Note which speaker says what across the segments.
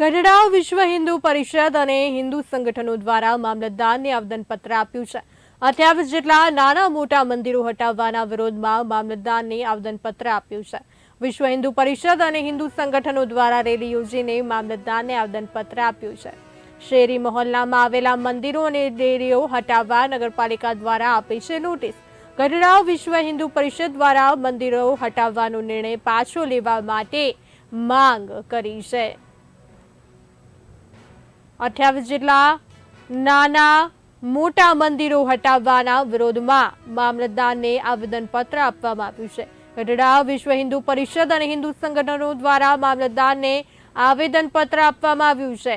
Speaker 1: ગઢડા વિશ્વ હિન્દુ પરિષદ અને હિન્દુ સંગઠનો દ્વારા મામલતદારને આવેદનપત્ર આપ્યું છે. અઠ્યાવીસ જેટલા નાના મોટા મંદિરો હટાવવાના વિરોધમાં મામલતદારને આવેદનપત્ર આપ્યું છે. વિશ્વ હિન્દુ પરિષદ અને હિન્દુ સંગઠનો દ્વારા રેલી યોજીને મામલતદારને આવેદનપત્ર આપ્યું છે. શેરી મહોલ્લામાં આવેલા મંદિરો અને ડેરીઓ હટાવવા નગરપાલિકા દ્વારા આપી છે નોટિસ. ગઢડા વિશ્વ હિન્દુ પરિષદ દ્વારા મંદિરો હટાવવાનો નિર્ણય પાછો લેવા માટે માંગ કરી છે. અઠ્યાવીસ જેટલા નાના મોટા મંદિરો હટાવવાના વિરોધમાં મામલતદારને આવેદનપત્ર આપવામાં આવ્યું છે. ગઢડા વિશ્વ હિન્દુ પરિષદ અને હિન્દુ સંગઠનો દ્વારા મામલતદારને આવેદનપત્ર આપવામાં આવ્યું છે.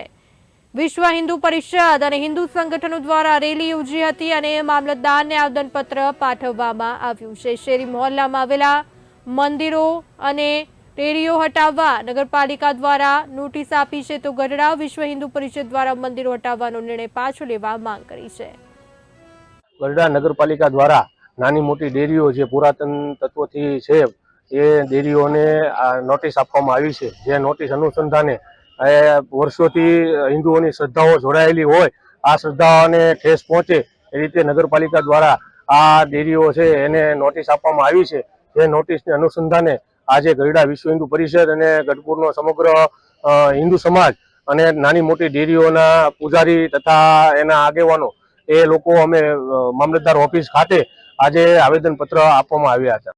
Speaker 1: વિશ્વ હિન્દુ પરિષદ અને હિન્દુ સંગઠનો દ્વારા રેલી યોજી હતી અને મામલતદારને આવેદનપત્ર પાઠવવામાં આવ્યું છે. શેરી મહોલ્લામાં આવેલા મંદિરો અને રેડીઓ હટાવવા નગરપાલિકા દ્વારા નોટિસ આપી છે તો ગઢડા વિશ્વ હિન્દુ પરિષદ દ્વારા મંદિરો હટાવવાનો નિર્ણય પાછો લેવા માંગ કરી છે.
Speaker 2: ગરડા નગરપાલિકા દ્વારા નાની મોટી ડેરીઓ જે પુરાતન તત્વોથી છે, એ ડેરીઓને નોટિસ આપવામાં આવી છે. જે નોટિસ અનુસંધાને વર્ષોથી હિન્દુઓની શ્રદ્ધાઓ જોડાયેલી હોય, આ શ્રદ્ધાઓને ઠેસ પહોંચે એ રીતે નગરપાલિકા દ્વારા આ ડેરીઓ છે એને નોટિસ આપવામાં આવી છે. જે નોટિસને અનુસંધાને આજે ગરડા વિશ્વ હિન્દુ પરિષદ અને ગઢપુરનો સમગ્ર હિન્દુ સમાજ અને નાની મોટી ડેરીઓના પૂજારી તથા એના આગેવાનો એ લોકો અમે મામલતદાર ઓફિસ ખાતે આજે આવેદન પત્ર આપવામાં આવ્યા હતા.